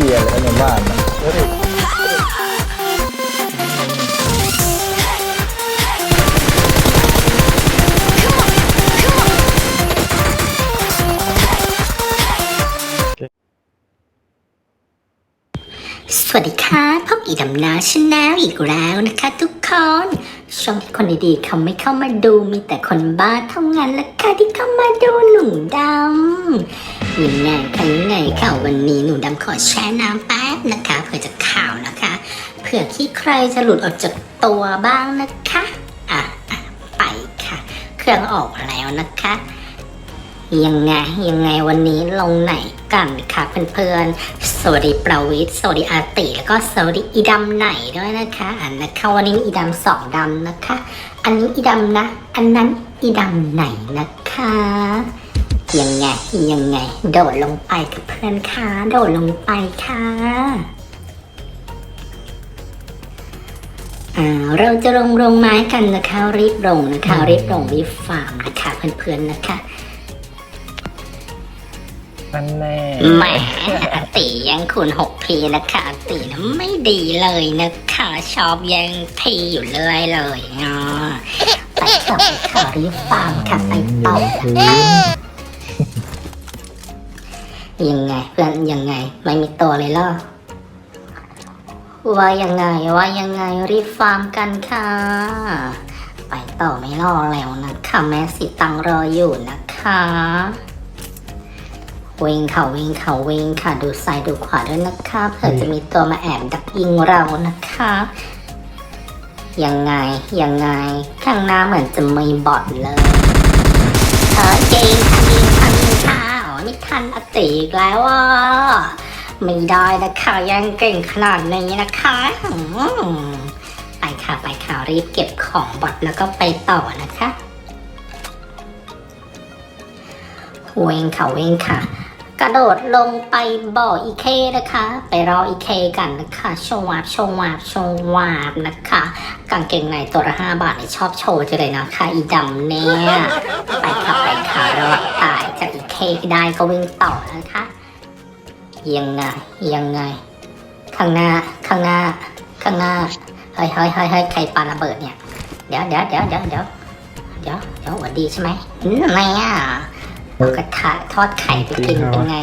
เคลียร์แล้วในบ้านนะสวัสดีค่ะพบอีดำนาชแนลอีกแล้วนะคะทุกคนช่องที่คนดีๆเขาไม่เข้ามาดูมีแต่คนบ้าเท่านั้นและค่ะที่เข้ามาดูหนุ่มดำ ยังไงคะยังไงค่ะวันนี้หนุ่มดำขอแช่น้ำแป๊บนะคะ เพื่อจะข่าวนะคะ เผื่อที่ใครจะหลุดออกจากตัวบ้างนะคะ อะอะไปค่ะ เครื่องออกแล้วนะคะ ยังไงยังไงวันนี้ลงไหนกันคะเพื่อนๆ สวัสดีประวิทย์สวัสดีอาติ แล้วก็สวัสดีอีดำไหนด้วยนะคะอันนะคะวันนี้อีดำสองดำนะคะ อันนี้อีดำนะ อันนั้นอีดำไหนนะคะ ยังไงยังไง โดดลงไปกับเพื่อนค่ะ โดดลงไปค่ะอ่าเราจะลงโรงไม้กันนะคะ รีบลงนะคะ รีบลงรีบฟาร์มนะคะเพื่อนๆนะคะนั่นแน่แหมอติยังคุณหกพีนะคะอตินะไม่ดีเลยนะคะชอบแยังทีอยู่เรื่อยเลยอะไปค่ะไปค่ะรีบฟังค่ะไปต่อพื้น ยังไงเพื่อนยังไง ไม่มีตัวเลยเหรอว่ายังไงว่ายังไงรีบฟาร์มกันค่ะ ไปต่อไม่รอแล้วนะคะแม่สิตังรออยู่นะคะวิ่งค่ะวิ่งค่ะวิ่งค่ะดูซ้ายดูขวาด้วยนะคะเผื่อจะมีตัวมาแอบดักยิงเรานะคะ ยังไงยังไงข้างหน้าเหมือนจะมีบอทเลยเออจริง ทันอติอีกแล้วอะไม่ได้นะคะยังเก่งขนาดนี้นะคะไปค่ะไปค่ะรีบเก็บของบอทแล้วก็ไปต่อนะคะเวงค่ะเวงค่ะ กระโดดลงไปบ่ออีเคนะคะ ไปรออีเคกันนะคะโชว์วาบโชว์วาบโชว์วาบนะคะ กางเกงในตัวละห้าบาทนี่ชอบโชว์จังเลยนะคะ อีดำเนี่ย ไปค่ะไปค่ะรอ คได้ก็วิ่งต่อนะคะยังไงยังไง ข้างหน้าข้างหน้า ข้างหน้าเฮ้ยเฮ้ยเฮ้ยเฮ้ยใครปาระเบิดเนี่ยเดี๋ยวเดี๋ยวเดี๋ยวเดี๋ยวเดี๋ยวเดี๋ยวเดี๋ยวหวัดดีใช่ไหมอืมอะไรอะเอากระทะทอดไข่ไปกินเป็นไง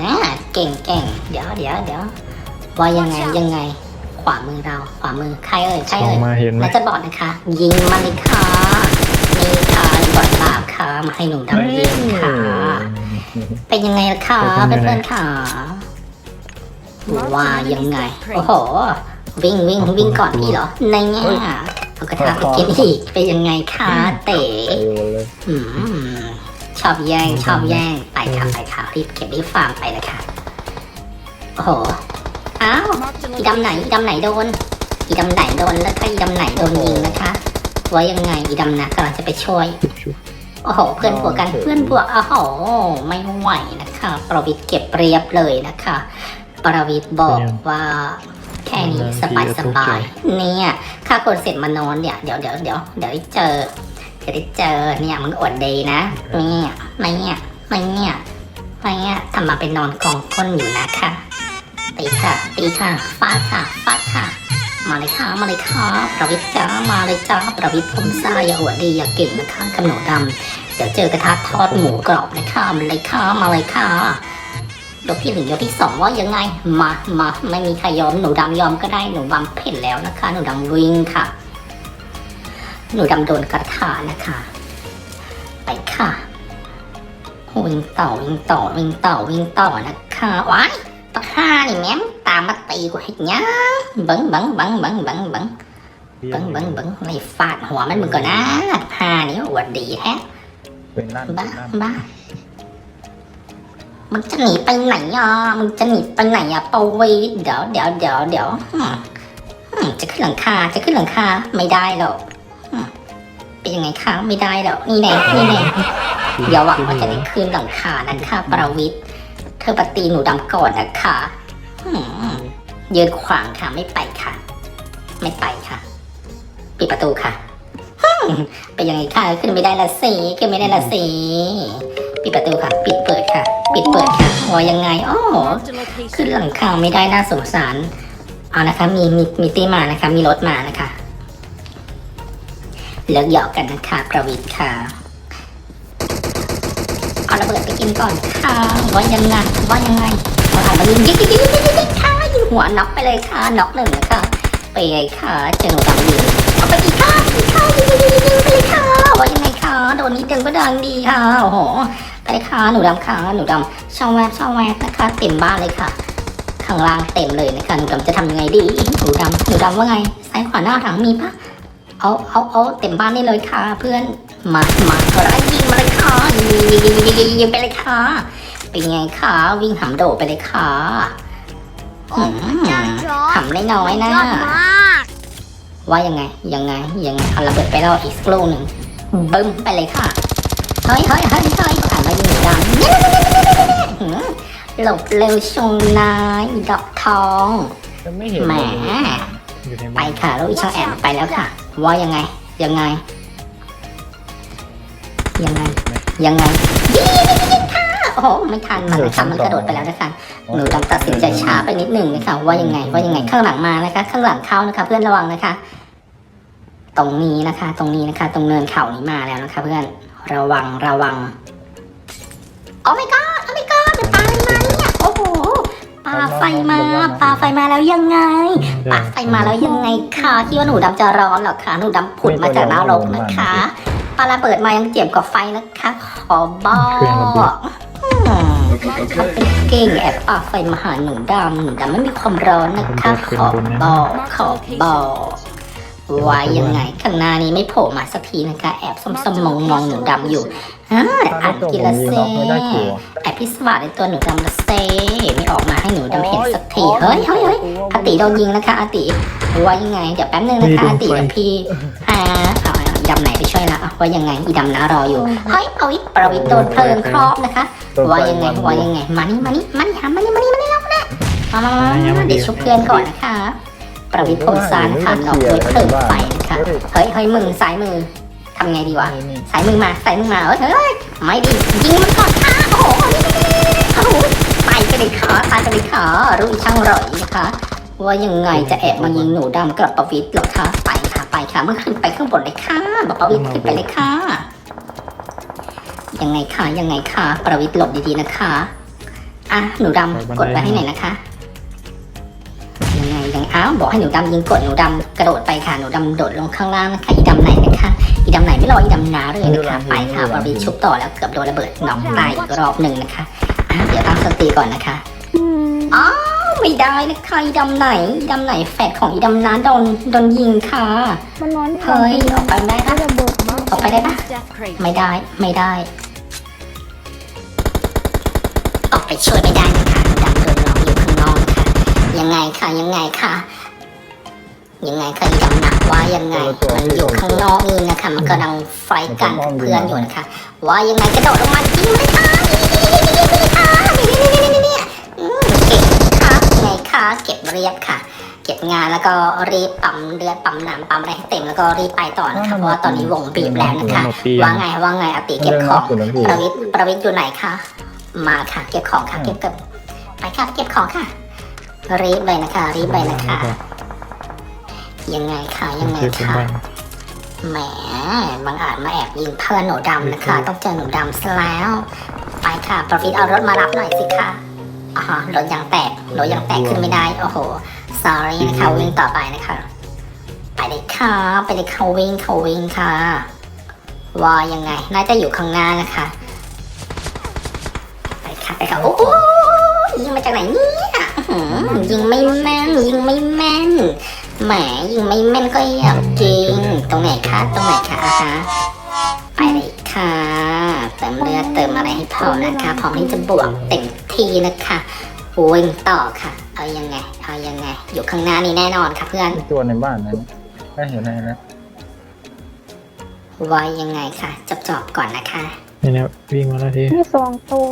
นะเก่งเก่งเดี๋ยวเดี๋ยวเดี๋ยวว่ายังไงยังไง ขวามือเราขวามือใครเอ่ยใครออเอ่กยมาเห็นไหมแล้วจะบอกนะคะ ยิงมันเลยค่ะนี่ค่ะบอดบาปค่ะมาให้หนูดำยิงค่ะ เป็นยังไงล่ะคะเพื่อนๆค่ะว่ายังไง โอ้โห วิ่งวิ่งวิ่งก่อนพี่เหรอ ในเงี้ยเอากระทะไปกินอีกเป็นยังไงคะเต๋เออเลยอืมชอบแย่งชอบแย่งไปค่ะไปค่ะรีบเก็บรีบฟาร์มไปเลยค่ะโอ้โหอ้าวอีดำไหนอีดำไหนโดนอีดำไหนโดนแล้วก็อีดำไหนโดนยิงนะคะว่ายังไงอีดำนะกำลังจะไปช่วย โอ้โห เพื่อนบวกกันเพื่อนบวกโอ้โห ไม่ไหวนะคะ ประวิทย์เก็บเรียบเลยนะคะ ประวิทย์บอกว่าแค่นี้สบายสบายๆเนี่ยข้าคนเสร็จมานอนเนี่ยเดี๋ยวเดี๋ยวเดี๋ยวเดี๋ยวได้เจอเดี๋ยวได้เจอเนี่ยมึงอดดีนะเนี่ยไม่เนี่ยไม่เนี่ยไม่เนี่ยทำมาเป็นนอนกองก้นอยู่นะคะตีค่ะตีค่ะฟาดค่ะฟาดค่ะ มาเลยค่ะมาเลยค่ะประวิทย์จ้ามาเลยจ้าประวิทย์ผมซ่าอย่าอวดีอย่าเก่งนะคะขนมดำเดี๋ยวเจอกระทะทอดหมูกรอบนะคะมาเลยค่ะมาเลยค่ะยกที่หนึ่งยกที่สองว่ายังไง มามาไม่มีใครยอมหนูดำยอมก็ได้หนูดำเพ่นแล้วนะคะ หนูดำวิ่งค่ะ หนูดำโดนกระทะนะคะ ไปค่ะวิ่งต่อวิ่งต่อวิ่งต่อวิ่งต่อนะคะว้ายปะค่านี่แม่ ตามมาตีกูให้ยังบังบังบังบังบังบังบังบังบังไม่ฟาดหัวมันมึงก่อนนะพานี่อวดดีแฮะเป็นนั่นเป็บ้านนั่นบ้ามึงจะหนีไปไหนอะมึงจะหนีไปไหนอะปาวีเดี๋ยวเดี๋ยวเดี๋ยวเดี๋ยวอืมอืมจะขึ้นหลังคาจะขึ้นหลังคาไม่ได้หรอกอืมเป็นยังไงคะไม่ได้หรอกนี่แน่นี่แน่เดี๋ยวหวังว่าจะได้ขึ้นหลังคานะคะประวิทย์เธอปฏิหนูดำก่อนนะคะอืม ยืนขวางค่ะไม่ไปค่ะ ไม่ไปค่ะ ปิดประตูค่ะฮึ่มเป็นยังไงค่ะขึ้นไม่ได้ละสิขึ้นไม่ได้ละสิปิดประตูค่ะ ปิดเปิดค่ะ ปิดเปิดค่ะว่ายังไงอ๋อขึ้นหลังคาไม่ได้น่าสงสารเอานะคะมีมีมีตีมานะคะ มีรถมานะคะเลิกหยอกกันนะคะ ประวิทย์ค่ะ เอาระเบิดไปกินก่อนค่ะว่ายังไงว่ายังไงเอาอ่านมายิงยิงยิงยิงยิงยิงค่ะยิงหัวน็อกไปเลยค่ะน็อกหนึ่งนะคะไปเลยค่ะเจอหนูดำยิงเอาไปอีกค่ะอีกค่ะยิงยิงยิงยิงไปเลยค่ะว่ายังไงค่ะโดนนิดนึงก็ดังดีค่ะโอ้โหไปเลยค่ะหนูดำค่ะหนูดำช่องแวบช่องแวบนะคะเต็มบ้านเลยค่ะข้างล่างเต็มเลยนะคะหนูดำจะทำยังไงดีหนูดำหนูดำว่าไงซ้ายขวาหน้าหลังมีปะเอาเอาเอาเต็มบ้านนี่เลยค่ะ เพื่อนมามาก็ได้ ไปเลยค่ะเป็นไงคะวิ่งหำโดดไปเลยค่ะหำได้น้อยๆนะว่ายังไงยังไงยังไงเอาระเบิดไปรออีกสักลูกหนึ่งบึ้มไปเลยค่ะเฮ้ยเฮ้ยเฮ้ยเฮ้ยผ่านมายิงหนูดำเนี่ยหืมหลบเร็วชงนายดอกทองแหมไปค่ะลูกอีช่างแอบไปแล้วค่ะ ว่ายังไงยังไงยังไง ยังไงยิงยิงยิงยิงค่ะโอ้โหไม่ทันมันนะคะมันกระโดดไปแล้วนะคะหนูดำตัดสินใจช้าไปนิดหนึ่งนะคะว่ายังไงว่ายังไงข้างหลังมานะคะ ข้างหลังเข้านะคะ เพื่อนระวังนะคะ ตรงนี้นะคะ ตรงนี้นะคะ ตรงเนินเขานี้มาแล้วนะคะ เพื่อนระวังระวังโอ้ my god โอ้ my god เป็นปลาอะไรมาเนี่ยโอ้โหปลาไฟมาปลาไฟมาแล้วยังไงปากไฟมาแล้วยังไงคะคิดว่าหนูดำจะร้อนเหรอคะหนูดำผุดมาจากนรกนะคะ ปลาระเบิดมายังเจ็บกว่าไฟนะคะขอบอกอืมมันเป็นเก่งแอบปาไฟมาหาหนูดำหนูดำไม่มีความร้อนนะคะขอบอกขอบอกว่ายังไงข้างหน้านี้ไม่โผล่มาสักทีนะคะ แอบส้มๆมองมองๆหนูดำอยู่อ่าอ่านกินละเซไม่ได้กลัวแอบพิสวาสในตัวหนูดำละเซไม่ออกมาให้หนูดำเห็นสักทีเฮ้ยเฮ้ยเฮ้ยอาติโดนยิงนะคะอาติว่ายังไง เดี๋ยวแป๊บนึงนะคะอาติกับพี่อ่าเอาเอาอี ดำไหนไปช่วยละอะว่ายังไงอีดำนะรออยู่เฮ้ยประวิทย์ประวิทย์โดนเพลิงครอบนะคะ ว่ายังไงว่ายังไงมานี่มานี่มานี่หามานี่มานี่มานี่แล้วนะมามามามาเดี๋ยวชุบเพื่อนก่อนนะคะ ประวิทย์พงศารนะคะนอกด้วยเพลิงไฟนะคะเฮ้ยเฮ้ยมึงซ้ายมือทำไงดีวะนี่สายมือมาสายมือมาเอ้ยเฮ้ยไม่ดียิงมันก่อนค่ะโอ้โหนี่นี่นี่โอ้โหตายไปเลยค่ะตายไปเลยค่ะรู้ช่างร่อยนะคะว่ายังไงจะแอบมายิงหนูดำกับประวิตรหรอคะไป ค่ะไปค่ะ เมื่อขึ้นไปข้างบนเลยค่ะบอกประวิตรขึ้นไปเลยค่ะ ยังไงคะยังไงคะประวิตรหลบดีๆนะคะอะหนูดำกดไปให้หน่อยนะคะยังไงยังอ้าวบอกให้หนูดำยิงกดหนูดำกระโดดไปค่ะหนูดำโดดลงข้างล่างนะคะอีดำไหนนะคะอีดำไหนไม่รออีดำนาเลยนะคะไปค่ะบอบีชุบต่อแล้วเกือบโดนระเบิดน้องตายอีกรอบหนึ่งนะคะอะเดี๋ยวตั้งสติก่อนนะคะอ้าว ไม่ได้นะคะอีดำไหนอีดำไหนแฟดของอีดำนาโดนโดนยิงค่ะ มันนอนเฮ้ยออกไปได้ปะระเบิดมาออกไปได้ปะ Death crate. ไม่ได้ไม่ได้ ออกไปช่วยไม่ได้นะคะดำโดนล้อมอยู่ข้างนอกค่ะ ยังไงค่ะยังไงค่ะ ยังไงค่ะอีดำหนักว่ายังไงมันอยู่ข้างนอกนี่นะคะ มันกำลังไฟท์กันกับเพื่อนอยู่นะคะ ว่ายังไงกระโดดลงมายิงมันเลยค่ะยิงเล รียบค่ะ เก็บงานแล้วก็รีบปั๊มเลือดปั๊มน้ำปั๊มอะไรให้เต็มแล้วก็รีบไปต่อนะคะเพราะว่าตอนนี้วงบีบแล้วนะคะว่าไงว่าไงอติเก็บของคุณนะพี่ประวิทย์ประวิทย์อยู่ไหนคะมาค่ะ เก็บของค่ะเก็บเก็บไปค่ะเก็บของค่ะ รีบเลยนะคะ รีบเลยนะคะ ยังไงคะยังไงคะแหมบางอาจมาแอบยิงเพื่อนหนูดำนะคะ ต้องเจอหนูดำซะแล้ว ไปค่ะประวิทย์เอารถมารับหน่อยสิค่ะ อ๋อรถยางแตกรถยางแตกขึ้นไม่ได้ โอ้โห sorry นะคะ วิ่งต่อไปนะคะ ไปเลยค่ะ ไปเลยค่ะวิ่งเขาวิ่งค่ะว่ายังไง น่าจะอยู่ข้างหน้านะคะ ไปค่ะไปค่ะโอ้โหยิงมาจากไหนเนี่ยอื้อหือยิงไม่แม่นยิงไม่แม่นแหมยิงไม่แม่นก็อยากจริงตรงไหนคะตรงไหนคะอะฮะไปเลยค่ะ เติมเลือดเติมอะไรให้พอนะคะพร้อมที่จะบวกเต็ม ที่นะคะวิ่งต่อค่ะ เอายังไง เอายังไง อยู่ข้างหน้านี้แน่นอนค่ะเพื่อนมีตัวในบ้านนั้นได้เห็นอะไรนะว่ายังไงค่ะจบจบๆก่อนนะคะ นี่นะวิ่งมาแล้วทีมีสองตัว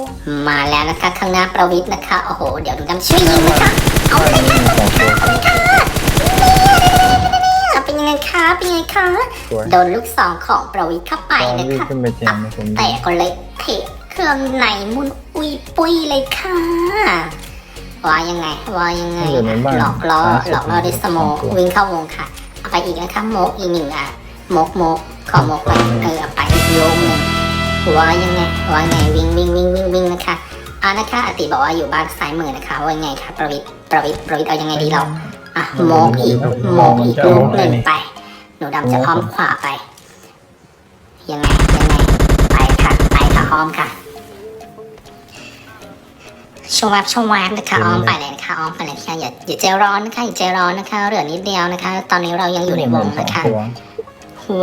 มาแล้วนะคะข้างหน้าประวิทย์นะคะ โอ้โห เดี๋ยวดูน้ำช่วยยิงนะคะเอาไปเลยค่ะมีสองตัวเป็นยังไงคะเป็นยังไงคะสวยโดนลูกสองของประวิทย์เข้าไปตอนนะวิ่งคะขึ้นไปแจมในผมแต่ก็เลยเทะ เครื่องในมุนอุยปุยเลยค่ะว่ายังไงว่ายังไงอยู่ในบ้านหลอกล้อซ้ายสุดหลอกล่อด้วยสโมกสองตัววิ่งเข้าวงค่ะ เอาไปอีกนะคะโมกอีกหนึ่งอะโมกโมกขอโมกไปเออเอาไปอีกโยงหนึ่งว่ายังไงว่าไงวิ่งวิ่งวิ่งวิ่งวิ่งนะคะอ่านะคะอติบอกว่าอยู่บ้านซ้ายมือนะคะว่ายังไงคะประวิทย์ประวิทย์ประวิทย์เอายังไงดีเราอะโมกอีกโมกอีกลูกหนึ่งไป หนูดำจะอ้อมขวาไป ยังไงยังไงไปค่ะไปค่ะอ้อมค่ะ ชวบชวบนะคะอ้อมไปเลยนะคะอ้อมไปเลยค่ะอย่าอย่าใจร้อนนะคะอย่าใจร้อนนะคะเหลือนิดเดียวนะคะ ตอนนี้เรายังอยู่ในวงนะคะตัว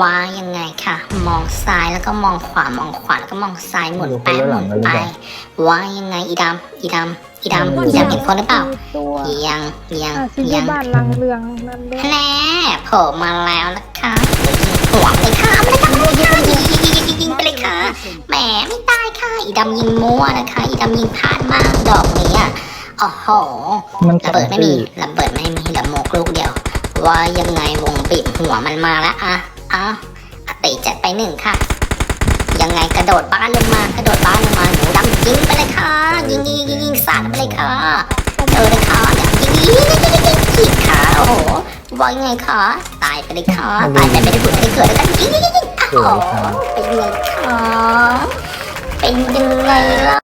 ว่ายังไงค่ะ มองซ้ายแล้วก็มองขวามองขวาแล้วก็มองซ้ายหมุนไปหมุนไปว่ายังไงอีดำอีดำอีดำอีดำเห็นคนหรือเปล่าตัวยังยังอะซิยัยูงบ้านลังเรืองนั่นด้วยแน่โผล่มาแล้วนะคะหัวเลยค่ะไม่ได้ทำอะไรค่ะ ยิงยิงยิงยิงยิงไปเลยค่ะ แหมไม่ตายค่ะ อีดำยิงมั่วนะคะ อีดำยิงพลาดมากดอกนี้อะโอ้โหมันระเบิดไม่มีระเบิดไม่มีเหลือหมกลูกเดียว ว่ายังไงวงบีบหัวมันมาแล้วอะอะอติจัดไปหนึ่งค่ะ ยังไงกระโดดบ้านลงมากระโดดบ้านลงมาหนูดำยิงไปเลยค่ะ ยิงยิงยิงยิงสาดไปเลยค่ะเจอเลยค่ะยิงยิงยิงยิงยิงยิงขีดค่ะโอ้โหว่ายังไงคะตายไปเลยค่ะตายไปไม่ได้ผุดไม่ได้เกิดแล้วกันยิงยิงยิง ยิงโอ้โหเป็นไงคะเป็นยังไงล่ะ